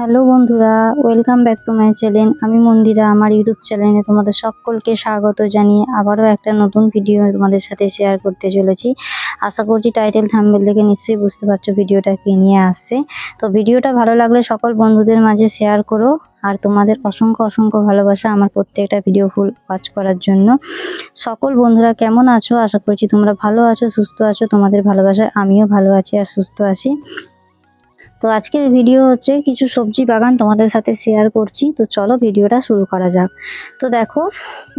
Hello বন্ধুরা, welcome back to my channel. আমি মন্দিরা, আমার ইউটিউব চ্যানেলে তোমাদের সকলকে স্বাগত জানিয়ে আবারও একটা নতুন ভিডিও তোমাদের সাথে শেয়ার করতে চলেছি। আশা করছি টাইটেল থাম্বেল দেখে নিশ্চয়ই বুঝতে পারছ ভিডিওটা কে নিয়ে আসছে। তো ভিডিওটা ভালো লাগলে সকল বন্ধুদের মাঝে শেয়ার করো, আর তোমাদের অসংখ্য অসংখ্য ভালোবাসা আমার প্রত্যেকটা ভিডিও ফুল ওয়াচ করার জন্য। সকল বন্ধুরা কেমন আছো? আশা করছি তোমরা ভালো আছো, সুস্থ আছো। তোমাদের ভালোবাসায় আমিও ভালো আছি আর সুস্থ আছি। তো আজকের ভিডিও হচ্ছে কিছু সবজি বাগান তোমাদের সাথে শেয়ার করছি। তো চলো ভিডিওটা শুরু করা যাক। তো দেখো,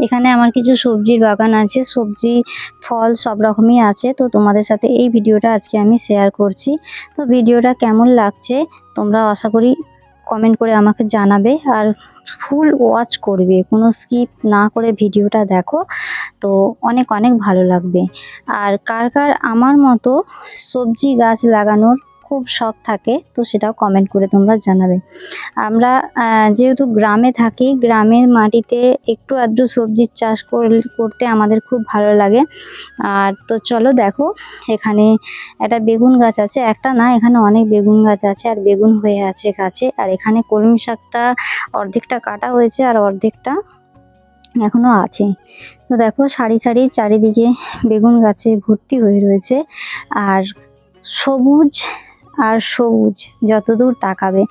এখানে আমার কিছু সবজির বাগান আছে, সবজি, ফল সব রকমই আছে। তো তোমাদের সাথে এই ভিডিওটা আজকে আমি শেয়ার করছি। তো ভিডিওটা কেমন লাগছে তোমরা আশা করি কমেন্ট করে আমাকে জানাবে। আর ফুল ওয়াচ করবে, কোনো স্কিপ না করে ভিডিওটা দেখো। তো অনেক অনেক ভালো লাগবে। আর কার কার আমার মতো সবজি গাছ লাগানোর খুব শখ থাকে, তো সেটাও কমেন্ট করে তোমরা জানাবে। আমরা যেহেতু গ্রামে থাকি, গ্রামের মাটিতে একটু আধটু সবজির চাষ কর- করতে আমাদের খুব ভালো লাগে। আর তো চলো দেখো, এখানে একটা বেগুন গাছ আছে, একটা না, এখানে অনেক বেগুন গাছ আছে আর বেগুন হয়ে আছে গাছে। আর এখানে কলমি শাকটা অর্ধেকটা কাটা হয়েছে আর অর্ধেকটা এখনও আছে। তো দেখো, সারি সারি চারিদিকে বেগুন গাছে ভর্তি হয়ে রয়েছে। আর সবুজ আর সবুজ যতদূর তাকাবে।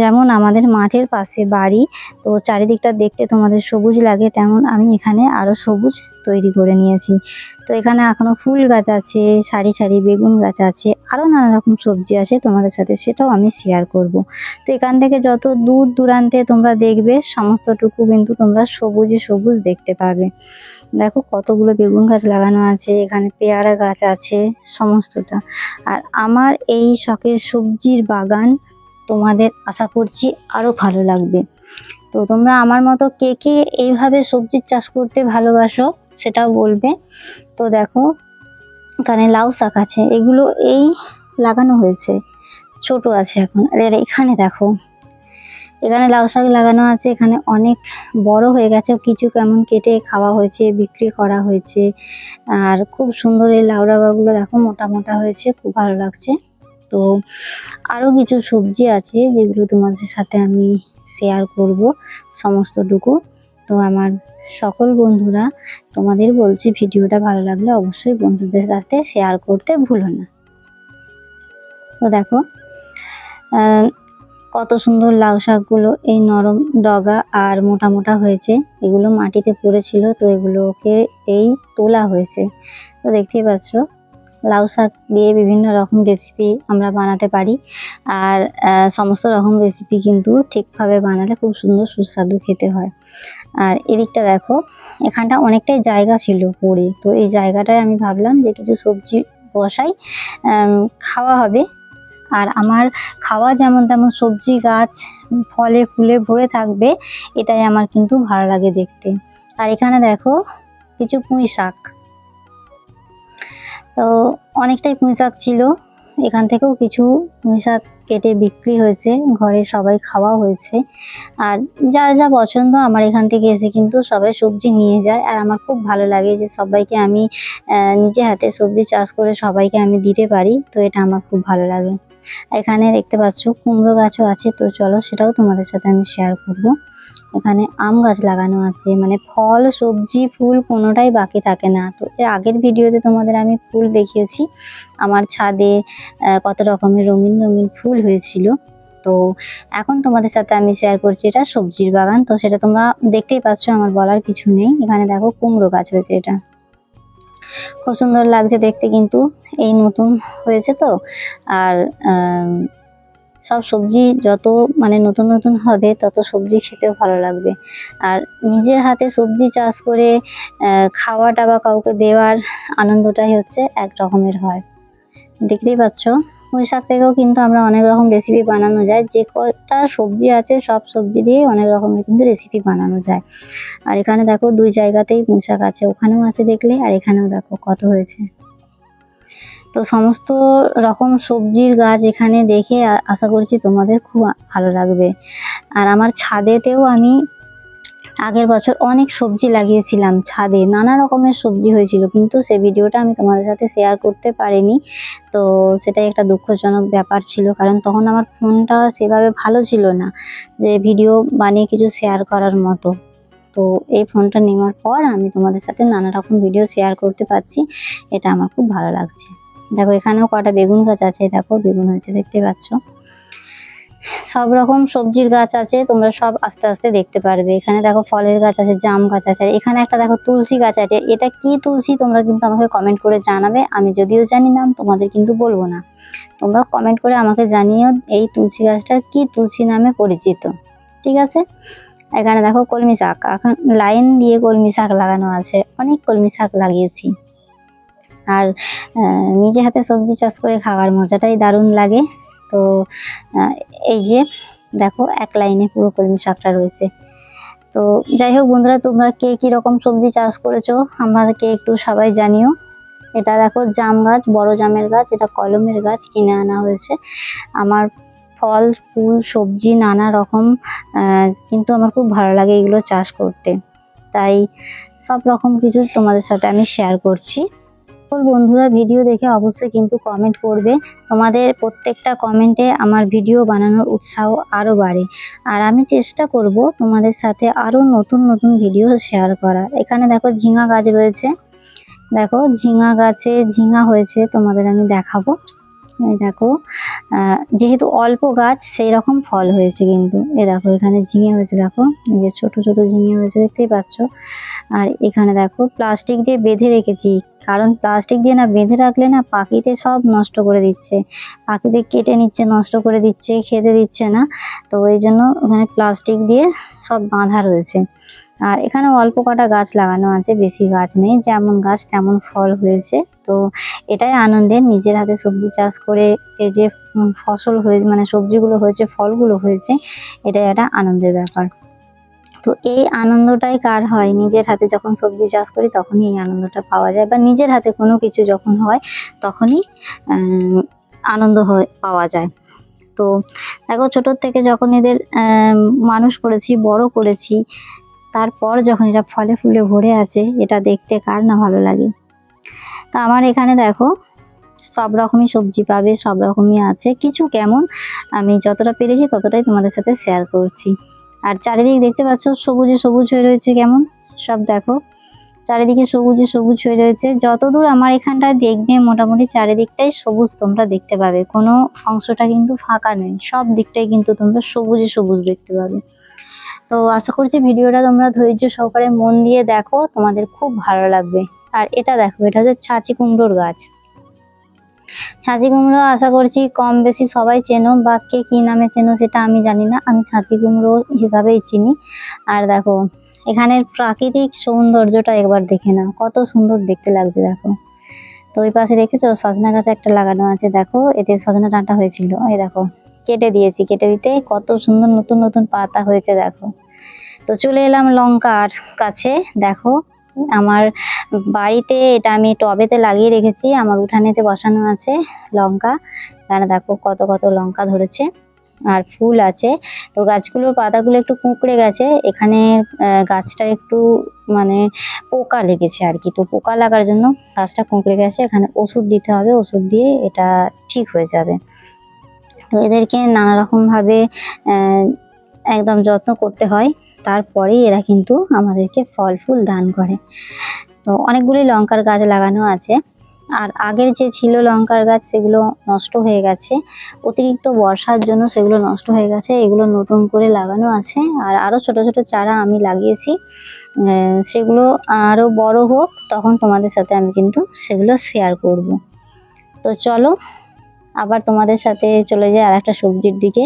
যেমন আমাদের মাঠের পাশে বাড়ি, তো চারিদিকটা দেখতে তোমাদের সবুজ লাগে, তেমন আমি এখানে আরও সবুজ তৈরি করে নিয়েছি। তো এখানে এখনও ফুল গাছ আছে, সারি সারি বেগুন গাছ আছে আরও নানা রকম সবজি আছে তোমাদের সাথে, সেটাও আমি শেয়ার করব। তো এখান থেকে যত দূর দূরান্তে তোমরা দেখবে, সমস্তটুকু কিন্তু তোমরা সবুজে সবুজ দেখতে পাবে। দেখো কতগুলো বেগুন গাছ লাগানো আছে, এখানে পেয়ারা গাছ আছে, সমস্তটা। আর আমার এই শখের সবজির বাগান তোমাদের আশা করছি আরও ভালো লাগবে। তো তোমরা আমার মতো কে কে এইভাবে সবজির চাষ করতে ভালোবাসো সেটাও বলবে। তো দেখো, এখানে লাউ শাক আছে, এগুলো এই লাগানো হয়েছে, ছোট আছে এখন। আর এখানে দেখো এখানে লাউ শাক লাগানো আছে, এখানে অনেক বড় হয়ে গেছে, কিছু কেমন কেটে খাওয়া হয়েছে, বিক্রি করা হয়েছে। আর খুব সুন্দর এই লাউ ডাগাগুলো দেখো, মোটা মোটা হয়েছে, খুব ভালো লাগছে। তো আরও কিছু সবজি আছে, যেগুলো তোমাদের সাথে আমি শেয়ার করব সমস্তটুকু। তো আমার সকল বন্ধুরা, তোমাদের বলছি ভিডিওটা ভালো লাগলে অবশ্যই বন্ধুদের সাথে শেয়ার করতে ভুলো না। তো দেখো কত সুন্দর লাউ শাকগুলো এই নরম ডগা আর মোটা মোটা হয়েছে। এগুলো মাটিতে পড়েছিল, তো এগুলোকে এই তোলা হয়েছে। তো দেখতেই পাচ্ছ, লাউ শাক দিয়ে বিভিন্ন রকম রেসিপি আমরা বানাতে পারি। আর সমস্ত রকম রেসিপি কিন্তু ঠিকভাবে বানালে খুব সুন্দর সুস্বাদু খেতে হয়। আর এদিকটা দেখো, এখানটা অনেকটাই জায়গা ছিল পড়ে। তো এই জায়গাটায় আমি ভাবলাম যে কিছু সবজি বসাই খাওয়া হবে। আর আমার খাওয়া যেমন তেমন সবজি, গাছ, ফলে, ফুলে ভরে থাকবে, এটাই আমার কিন্তু ভালো লাগে দেখতে। আর এখানে দেখো কিছু পুঁই শাক। তো অনেকটাই পুঁই শাক ছিল। এখান থেকেও কিছু পুঁই শাক কেটে বিক্রি হয়েছে। ঘরে সবাই খাওয়া হয়েছে। আর যার যা পছন্দ, আমার এখান থেকে এসে কিন্তু সবাই সবজি নিয়ে যায়। আর আমার খুব ভালো লাগে যে সবাইকে আমি নিজে হাতে সবজি চাষ করে সবাইকে আমি দিতে পারি। তো এটা আমার খুব ভালো লাগে। এখানে দেখতে পাচ্ছ কুমড়ো গাছও আছে। তো চলো সেটাও তোমাদের সাথে আমি শেয়ার করব। এখানে আম গাছ লাগানো আছে। মানে ফল, সবজি, ফুল কোনোটাই বাকি থাকে না। তো এর আগের ভিডিওতে তোমাদের আমি ফুল দেখিয়েছি। আমার ছাদে কত রকমের রঙিন রঙিন ফুল হয়েছিল। তো এখন তোমাদের সাথে আমি শেয়ার করছি এটা সবজির বাগান। তো সেটা তোমরা দেখতেই পাচ্ছ, আমার বলার কিছু নেই। এখানে দেখো কুমড়ো গাছ হয়েছে এটা। খুব সুন্দর লাগছে দেখতে কিন্তু, এই নতুন হয়েছে তো। আর সব সবজি যত মানে নতুন নতুন হবে, তত সবজি খেতেও ভালো লাগবে। আর নিজের হাতে সবজি চাষ করে খাওয়াটা বা কাউকে দেওয়ার আনন্দটাই হচ্ছে এক রকমের হয়। দেখতেই পাচ্ছ? পুঁই শাক থেকেও কিন্তু আমরা অনেক রকম রেসিপি বানানো যায়। যে কটা সবজি আছে, সব সবজি দিয়ে অনেক রকমের কিন্তু রেসিপি বানানো যায়। আর এখানে দেখো দুই জায়গাতেই পুঁই শাক আছে, ওখানেও আছে দেখলে, আর এখানেও দেখো কত হয়েছে। তো সমস্ত রকম সবজির গাছ এখানে দেখে আশা করছি তোমাদের খুব ভালো লাগবে। আর আমার ছাদেতেও আমি আগের বছর অনেক সবজি লাগিয়েছিলাম ছাদে, নানা রকমের সবজি হয়েছিল, কিন্তু সে ভিডিওটা আমি তোমাদের সাথে শেয়ার করতে পারিনি। তো সেটাই একটা দুঃখজনক ব্যাপার ছিল, কারণ তখন আমার ফোনটা সেভাবে ভালো ছিল না, যে ভিডিও বানিয়ে কিছু শেয়ার করার মতো। তো এই ফোনটা নেওয়ার পর আমি তোমাদের সাথে নানা রকম ভিডিও শেয়ার করতে পারছি, এটা আমার খুব ভালো লাগছে। দেখো, এখানেও কটা বেগুন গাছ আছে, দেখো, বেগুন হয়েছে, দেখতে পাচ্ছ। সব রকম সবজির গাছ আছে, তোমরা সব আস্তে আস্তে দেখতে পারবে। এখানে দেখো ফলের গাছ আছে, জাম গাছ আছে এখানে একটা দেখো তুলসী গাছ আছে। এটা কি তুলসী তোমরা কিন্তু আমাকে কমেন্ট করে জানাবে। আমি যদিও জানি না তোমাদের কিন্তু বলব না। তোমরা কমেন্ট করে আমাকে জানিও এই তুলসী গাছটা কি তুলসী নামে পরিচিত। ঠিক আছে? এখানে দেখো কলমি শাক, এখন লাইন দিয়ে কলমি শাক লাগানো আছে। অনেক কলমি শাক লাগিয়েছি। আর নিজে হাতে সবজি চাষ করে খাওয়ার মজাটাই দারুণ লাগে। তো এই যে, দেখো, এক লাইনে পুরো কলমি শাকটা রয়েছে। তো, যাই হোক বন্ধুরা, তোমরা কে কি রকম সবজি চাষ করেছ, আমাদেরকে একটু সবাই জানিও। এটা দেখো, জাম গাছ, বড় জামের গাছ, এটা কলমের গাছ, কিনে আনা হয়েছে। আমার ফল, ফুল, সবজি, নানা রকম কিন্তু আমার খুব ভালো লাগে এগুলো চাষ করতে। তাই সব রকম কিছু তোমাদের সাথে আমি শেয়ার করছি। বন্ধুরা ভিডিও দেখে অবশ্যই কিন্তু কমেন্ট করবে। তোমাদের প্রত্যেকটা কমেন্টে আমার ভিডিও বানানোর উৎসাহ আরও বাড়ে। আর আমি চেষ্টা করব তোমাদের সাথে আরও নতুন নতুন ভিডিও শেয়ার করার। এখানে দেখো ঝিঙা গাছ রয়েছে। দেখো ঝিঙা গাছে ঝিঙা হয়েছে, তোমাদের আমি দেখাবো। এই দেখো যেহেতু অল্প গাছ সেই রকম ফল হয়েছে কিন্তু। এ দেখো, এখানে ঝিঙে হয়েছে, দেখো। এই যে ছোটো ছোটো ঝিঙে হয়েছে, দেখতেই পাচ্ছ। আর এখানে দেখো প্লাস্টিক দিয়ে বেঁধে রেখেছি। কারণ প্লাস্টিক দিয়ে না বেঁধে রাখলে না পাখিতে সব নষ্ট করে দিচ্ছে। পাখিতে কেটে নিচ্ছে, নষ্ট করে দিচ্ছে, খেতে দিচ্ছে না। তো এই জন্য ওখানে প্লাস্টিক দিয়ে সব বাঁধা রয়েছে। আর এখানে অল্প কটা গাছ লাগানো আছে, বেশি গাছ নেই। যেমন গাছ তেমন ফল হয়েছে। তো এটাই আনন্দের নিজের হাতে সবজি চাষ করে এই যে ফসল হয়ে মানে সবজিগুলো হয়েছে, ফলগুলো হয়েছে, এটাই একটা আনন্দের ব্যাপার। তো এই আনন্দটাই কার হয়? নিজের হাতে যখন সবজি চাষ করি, তখনই এই আনন্দটা পাওয়া যায় বা নিজের হাতে কোনো কিছু যখন হয়, তখনই আনন্দ হয়, পাওয়া যায়। তো দেখো ছোটোর থেকে যখন এদের মানুষ করেছি, বড় করেছি, তারপর যখন এটা ফলে ফুলে ভরে আছে, এটা দেখতে কার না ভালো লাগে? তা আমার এখানে দেখো, সব রকমই সবজি পাবে, সব রকমই আছে। কিছু কেমন, আমি যতটা পেরেছি ততটাই তোমাদের সাথে শেয়ার করছি। আর চারিদিক দেখতে পাচ্ছ সবুজে সবুজ হয়ে রয়েছে কেমন? সব দেখো। চারিদিকে সবুজে সবুজ হয়ে রয়েছে। যতদূর আমার এখানটায় দেখবে মোটামুটি চারিদিকটাই সবুজ তোমরা দেখতে পাবে। কোনো অংশটা কিন্তু ফাঁকা নেই। সব দিকটাই কিন্তু তোমরা সবুজে সবুজ দেখতে পাবে। তো আশা করছি ভিডিওটা তোমরা ধৈর্য সহকারে মন দিয়ে দেখো। তোমাদের খুব ভালো লাগবে। আর এটা দেখো, এটা হচ্ছে ছাঁচি কুমড়োর গাছ। ছাঁচি কুমড়ো আশা করছি কম বেশি সবাই চেনো বা কে কী নামে চেনো সেটা আমি জানি না। আমি ছাঁচি কুমড়ো হিসাবেই চিনি। আর দেখো, এখানের প্রাকৃতিক সৌন্দর্যটা একবার দেখে নাও। কত সুন্দর দেখতে লাগছে, দেখো। তো ওই পাশে দেখেছ? সজনা গাছ একটা লাগানো আছে, দেখো। এতে সজনা ডাঁটা হয়েছিল। এই দেখো, কেটে দিয়েছি। কেটে দিতে কত সুন্দর নতুন নতুন পাতা হয়েছে, দেখো। তো চলে এলাম লঙ্কার কাছে, দেখো। আমার বাড়িতে, এটা আমি টবেতে লাগিয়ে রেখেছি, আমার উঠানেতে বসানো আছে লঙ্কা। এখানে দেখো কত কত লঙ্কা ধরেছে, আর ফুল আছে। তো গাছগুলোর পাতাগুলো একটু কুঁকড়ে গেছে, এখানে গাছটা একটু মানে পোকা লেগেছে আর কি। তো পোকা লাগার জন্য গাছটা কুঁকড়ে গেছে, এখানে ওষুধ দিতে হবে, ওষুধ দিয়ে এটা ঠিক হয়ে যাবে। তো এদেরকে নানা রকমভাবে একদম যত্ন করতে হয়। তারপরেই এরা কিন্তু আমাদেরকে ফল ফুল দান করে। তো অনেকগুলি লঙ্কার গাছ লাগানো আছে। আর আগের যে ছিল লঙ্কার গাছ, সেগুলো নষ্ট হয়ে গেছে। অতিরিক্ত বর্ষার জন্য সেগুলো নষ্ট হয়ে গেছে। এগুলো নতুন করে লাগানো আছে। আর আরও ছোট ছোট চারা আমি লাগিয়েছি। সেগুলো আরও বড় হোক, তখন তোমাদের সাথে আমি কিন্তু সেগুলো শেয়ার করব। তো চলো আবার তোমাদের সাথে চলে যাই আর একটা সবজির দিকে।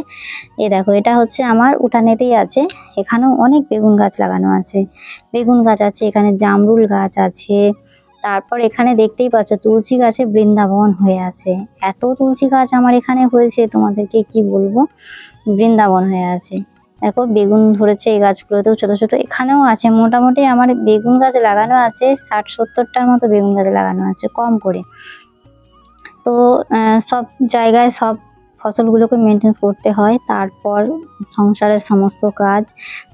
এ দেখো, এটা হচ্ছে আমার উঠানেতেই আছে। এখানেও অনেক বেগুন গাছ লাগানো আছে। বেগুন গাছ আছে, এখানে জামরুল গাছ আছে। তারপর এখানে দেখতেই পাচ্ছ, তুলসী গাছে বৃন্দাবন হয়ে আছে। এত তুলসী গাছ আমার এখানে হয়েছে, তোমাদেরকে কি বলব? বৃন্দাবন হয়ে আছে। দেখো, বেগুন ধরেছে এই গাছগুলোতেও ছোট ছোট। এখানেও আছে, মোটামুটি আমার বেগুন গাছ লাগানো আছে, ষাট সত্তরটার মতো বেগুন গাছ লাগানো আছে, কম করে। তো সব জায়গায় সব ফসলগুলোকে মেনটেন করতে হয়। তারপর সংসারের সমস্ত কাজ,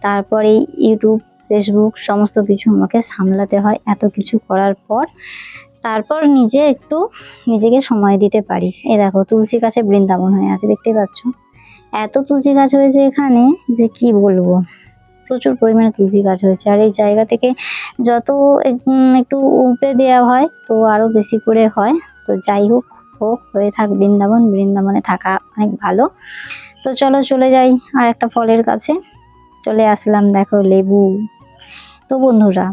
তারপর ইউটিউব ফেসবুক সমস্ত কিছু আমাকে সামলাতে হয় এত কিছু করার পর। তারপর নিজে একটু নিজেকে সময় দিতে পারি। এ দেখো, তুলসী গাছে বৃন্দাবন হয়ে আছে, দেখতে পাচ্ছ? এত তুলসী গাছ হয়েছে এখানে যে কি বলব? প্রচুর পরিমাণে তুলসী গাছ হয়েছে। আর এই জায়গা থেকে যত একটু উপড়ে দেওয়া হয় তো আরও বেশি করে হয়। তো যাই হোক হোক হয়ে থাক বৃন্দাবন। বৃন্দাবনে থাকা অনেক ভালো। তো চলো চলে যাই আর একটা ফলের কাছে। চলে আসলাম দেখো লেবু। তো বন্ধুরা,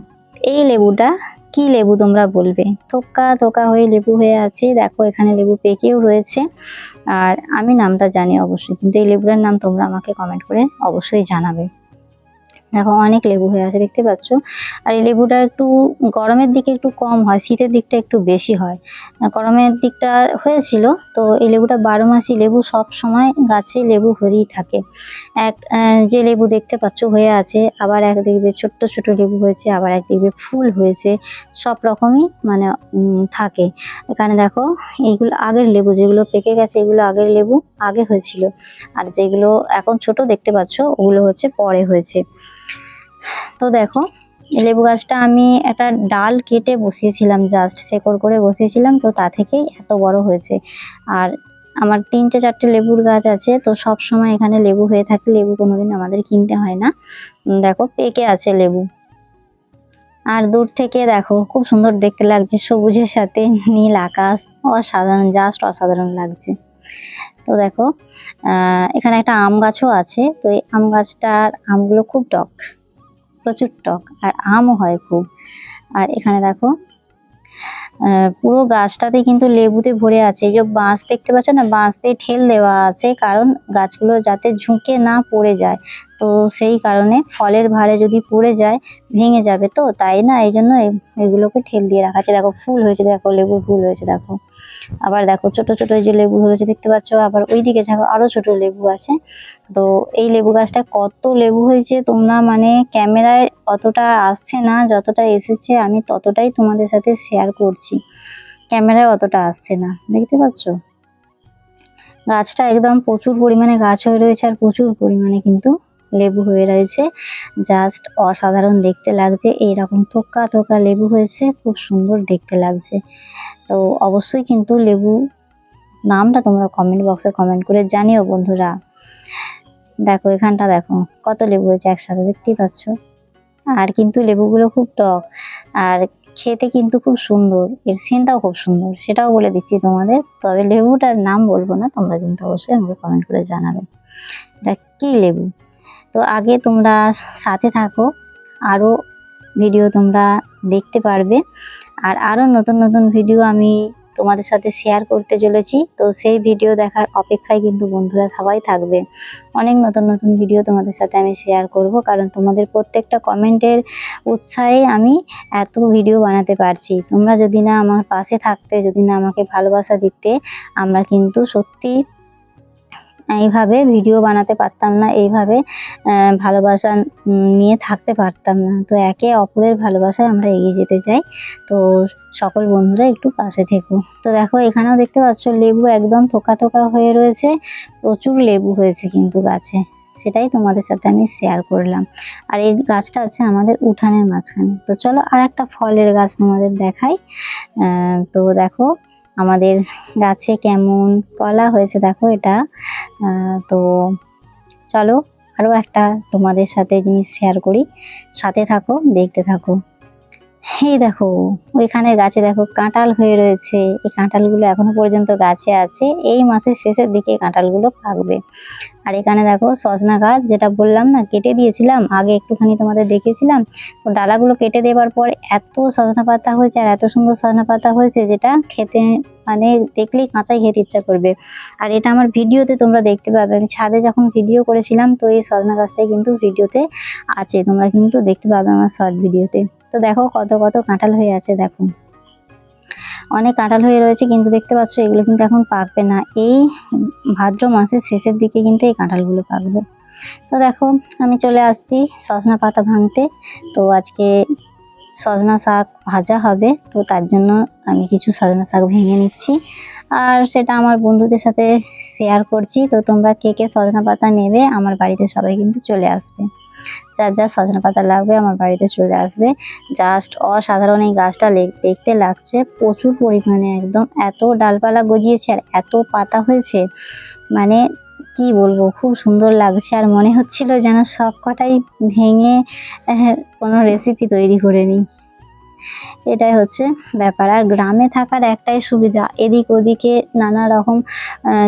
এই লেবুটা কি লেবু তোমরা বলবে? থোকা থোকা হয়ে লেবু হয়ে আছে। দেখো, এখানে লেবু পেকেও রয়েছে। আর আমি নামটা জানি অবশ্যই, কিন্তু এই লেবুটার নাম তোমরা আমাকে কমেন্ট করে অবশ্যই জানাবে। দেখো অনেক লেবু হয়ে আছে, দেখতে পাচ্ছ? আর এই লেবুটা একটু গরমের দিকে একটু কম হয়, শীতের দিকটা একটু বেশি হয়। গরমের দিকটা হয়েছিল, তো এই লেবুটা বারো মাসি লেবু সব সময় গাছে লেবু হয়েই থাকে। এক যে লেবু দেখতে পাচ্ছ হয়ে আছে, আবার এক দেখবে ছোট্ট ছোট লেবু হয়েছে, আবার এক দেখবে ফুল হয়েছে, সব রকমই মানে থাকে। এখানে দেখো, এইগুলো আগের লেবু, যেগুলো পেকে গেছে, এগুলো আগের লেবু আগে হয়েছিল। আর যেগুলো এখন ছোট দেখতে পাচ্ছ, ওগুলো হচ্ছে পরে হয়েছে। তো দেখো লেবু গাছটা আমি একটা ডাল কেটে বসিয়েছিলাম জাস্ট শেকড় করে বসিয়েছিলাম, তো তা থেকেই এত বড় হয়েছে। আর আমার তিনটে চারটে লেবুর গাছ আছে, তো সব সময় এখানে লেবু হয়ে থাকে লেবু কোনোদিন আমাদের কিনতে হয় না। দেখো, পেকে আছে লেবু। আর দূর থেকে দেখো, খুব সুন্দর দেখতে লাগছে, সবুজের সাথে নীল আকাশ, অসাধারণ জাস্ট অসাধারণ লাগছে। তো দেখো এখানে একটা আম গাছও আছে, তো এই আম গাছটার আমগুলো খুব টক। প্রচুর টক আর আমও হয় খুব। আর এখানে দেখো পুরো গাছটাতে কিন্তু লেবুতে ভরে আছে। এই যে বাঁশ দেখতে পাচ্ছ না বাঁশতে ঠেল দেওয়া আছে কারণ গাছগুলো যাতে ঝুঁকে না পড়ে যায়। তো সেই কারণে ফলের ভারে যদি পড়ে যায়, ভেঙে যাবে তো? তাই না? এই জন্য এগুলোকে ঠেল দিয়ে রাখা আছে। দেখো, ফুল হয়েছে, দেখো, লেবুর ফুল হয়েছে, দেখো। আবার দেখো ছোট ছোট যে লেবু হয়েছে দেখতে পাচ্ছ? আবার ওইদিকে দেখো আরও ছোট লেবু আছে। তো এই লেবু গাছটা কত লেবু হয়েছে তোমরা মানে ক্যামেরায় অতটা আসছে না, যতটা এসেছে আমি ততটাই তোমাদের সাথে শেয়ার করছি। ক্যামেরায় অতটা আসছে না, দেখতে পাচ্ছ? গাছটা একদম প্রচুর পরিমাণে গাছ হয়ে রয়েছে আর প্রচুর পরিমাণে কিন্তু লেবু হয়ে রয়েছে। জাস্ট অসাধারণ দেখতে লাগছে। এইরকম থোকা থোকা লেবু হয়েছে, খুব সুন্দর দেখতে লাগছে। তো অবশ্যই কিন্তু লেবু নামটা তোমরা কমেন্ট বক্সে কমেন্ট করে জানিও বন্ধুরা। দেখো, এখানটা দেখো, কত লেবু হয়েছে একসাথে, দেখতেই পাচ্ছ। আর কিন্তু লেবুগুলো খুব টক। আর খেতে কিন্তু খুব সুন্দর। এর সেন্টটাও খুব সুন্দর। সেটাও বলে দিচ্ছি তোমাদের। তবে লেবুটার নাম বলব না, তোমরা কিন্তু অবশ্যই আমাকে কমেন্ট করে জানাবে। এটা কী লেবু? তো আগে তোমরা সাথে থাকো আরও ভিডিও তোমরা দেখতে পারবে। আর আরও নতুন নতুন ভিডিও আমি তোমাদের সাথে শেয়ার করতে চলেছি। তো সেই ভিডিও দেখার অপেক্ষায় কিন্তু বন্ধুরা সবাই থাকবে। অনেক নতুন নতুন ভিডিও তোমাদের সাথে আমি শেয়ার করব, কারণ তোমাদের প্রত্যেকটা কমেন্টের উৎসাহে আমি এত ভিডিও বানাতে পারছি। তোমরা যদি না আমার পাশে থাকতে, যদি না আমাকে ভালোবাসা দিতে, আমরা কিন্তু সত্যি এইভাবে ভিডিও বানাতে পারতাম না, এইভাবে ভালোবাসা নিয়ে থাকতে পারতাম না। তো একে অপরের ভালোবাসায় আমরা এগিয়ে যেতে চাই। তো সকল বন্ধুরা একটু পাশে থেকো। তো দেখো, এখানেও দেখতে পাচ্ছ, লেবু একদম থোকা থোকা হয়ে রয়েছে। প্রচুর লেবু হয়েছে কিন্তু গাছে। সেটাই তোমাদের সাথে আমি শেয়ার করলাম। আর এই গাছটা আছে আমাদের উঠানের মাঝখানে। তো চলো আর একটা ফলের গাছ তোমাদের দেখাই। তো দেখো, আমাদের গাছে কেমন কলা হয়েছে, দেখো এটা। তো চলো আরও একটা তোমাদের সাথে জিনিস শেয়ার করি। সাথে থাকো, দেখতে থাকো। এই দেখো, ওইখানে গাছে দেখো কাঁঠাল হয়ে রয়েছে। এই কাঁঠালগুলো এখনও পর্যন্ত গাছে আছে। এই মাসের শেষের দিকে এই কাঁঠালগুলো পাকবে আর এখানে দেখো সজনা গাছ, যেটা বললাম না, কেটে দিয়েছিলাম। আগে একটুখানি তোমাদের দেখেছিলাম তো ডালাগুলো কেটে দেওয়ার পর এত সজনা পাতা হয়েছে, আর এত সুন্দর সজনা পাতা হয়েছে, যেটা খেতে মানে দেখলেই কাঁচাই খেতে ইচ্ছা করবে। আর এটা আমার ভিডিওতে তোমরা দেখতে পাবে। আমি ছাদে যখন ভিডিও করেছিলাম, তো এই সজনা গাছটাই কিন্তু ভিডিওতে আছে। তোমরা কিন্তু দেখতে পাবে আমার শর্ট ভিডিওতে। তো দেখো কত কত কাঁঠাল হয়ে আছে, দেখো। অনেক কাঁঠাল হয়ে রয়েছে, কিন্তু দেখতে পাচ্ছ এগুলো কিন্তু এখন পাকবে না। এই ভাদ্র মাসের শেষের দিকে কিন্তু এই কাঁঠালগুলো পাকবে। তো দেখো, আমি চলে আসছি সজনা পাতা ভাঙতে। তো আজকে সজনা শাক ভাজা হবে, তো তার জন্য আমি কিছু সজনা শাক ভেঙে নিচ্ছি। আর সেটা আমার বন্ধুদের সাথে শেয়ার করছি, তো তোমরা কে কে সজনা পাতা নেবে, আমার বাড়িতে সবাই কিন্তু চলে আসবে। যার যা সজনা পাতা লাগবে, আমার বাড়িতে চলে আসবে। জাস্ট অসাধারণ এই গাছটা দেখতে লাগছে, প্রচুর পরিমাণে, একদম এত ডালপালা গজিয়েছে আর এত পাতা হয়েছে। মানে কি বলব, খুব সুন্দর লাগছে আর মনে হচ্ছিল যেন সব কটাই ভেঙে কোনো রেসিপি তৈরি করে নিই। এটাই হচ্ছে ব্যাপার। আর গ্রামে থাকার একটাই সুবিধা এদিক ওদিকে নানা রকম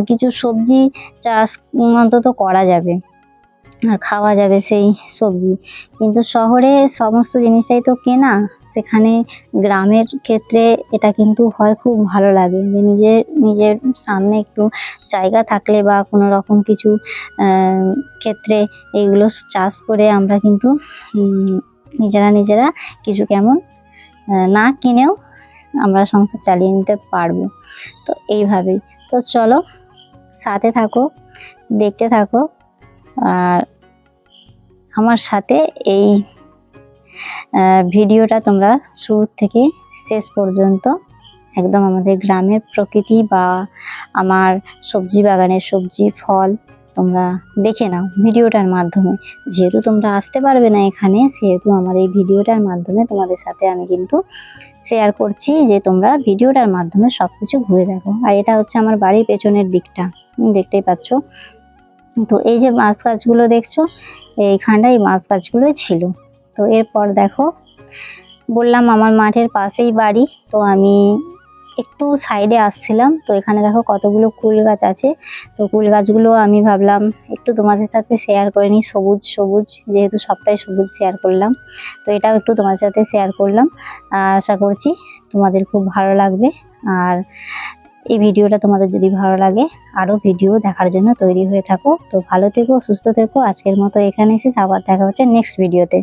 কিছু সবজি চাষ অন্তত করা যাবে। খাওয়া যাবে সেই সবজি। কিন্তু শহরে সমস্ত জিনিসটাই তো কেনা, সেখানে গ্রামের ক্ষেত্রে এটা কিন্তু হয় খুব ভালো লাগে। যে নিজে, নিজের সামনে একটু জায়গা থাকলে বা কোনো রকম কিছু ক্ষেত্রে এইগুলো চাষ করে আমরা কিন্তু নিজেরা নিজেরা কিছু কেমন না কিনেও আমরা সংসার চালিয়ে নিতে পারব। তো এইভাবেই। তো চলো, সাথে থাকো, দেখতে থাকো। আর আমার সাথে এই ভিডিওটা তোমরা শুরু থেকে শেষ পর্যন্ত একদম আমাদের গ্রামের প্রকৃতি বা আমার সবজি বাগানের সবজি, ফল তোমরা দেখে নাও ভিডিওটার মাধ্যমে। যেহেতু তোমরা আসতে পারবে না এখানে, সেহেতু আমার এই ভিডিওটার মাধ্যমে তোমাদের সাথে আমি কিন্তু শেয়ার করছি যে তোমরা ভিডিওটার মাধ্যমে সব কিছু ঘুরে দেখো। আর এটা হচ্ছে আমার বাড়ির পেছনের দিকটা। দেখতেই পাচ্ছ? তো এই যে মাছ গাছগুলো দেখছ এইখানটায় এই মাছ গাছগুলোই ছিল। তো এরপর দেখো, বললাম আমার মাঠের পাশেই বাড়ি, তো আমি একটু সাইডে আসছিলাম। তো এখানে দেখো কতগুলো কুল গাছ আছে। তো কুল গাছগুলো আমি ভাবলাম একটু তোমাদের সাথে শেয়ার করে নিই, সবুজ সবুজ, যেহেতু সবটাই সবুজ শেয়ার করলাম। তো এটাও একটু তোমাদের সাথে শেয়ার করলাম। আশা করছি তোমাদের খুব ভালো লাগবে। আর এই ভিডিওটা তোমাদের যদি ভালো লাগে আরও ভিডিও দেখার জন্য তৈরি হয়ে থাকো। তো ভালো থেকো, সুস্থ থেকো। আজকের মতো এখানে এসে আবার দেখা হচ্ছে নেক্সট ভিডিওতে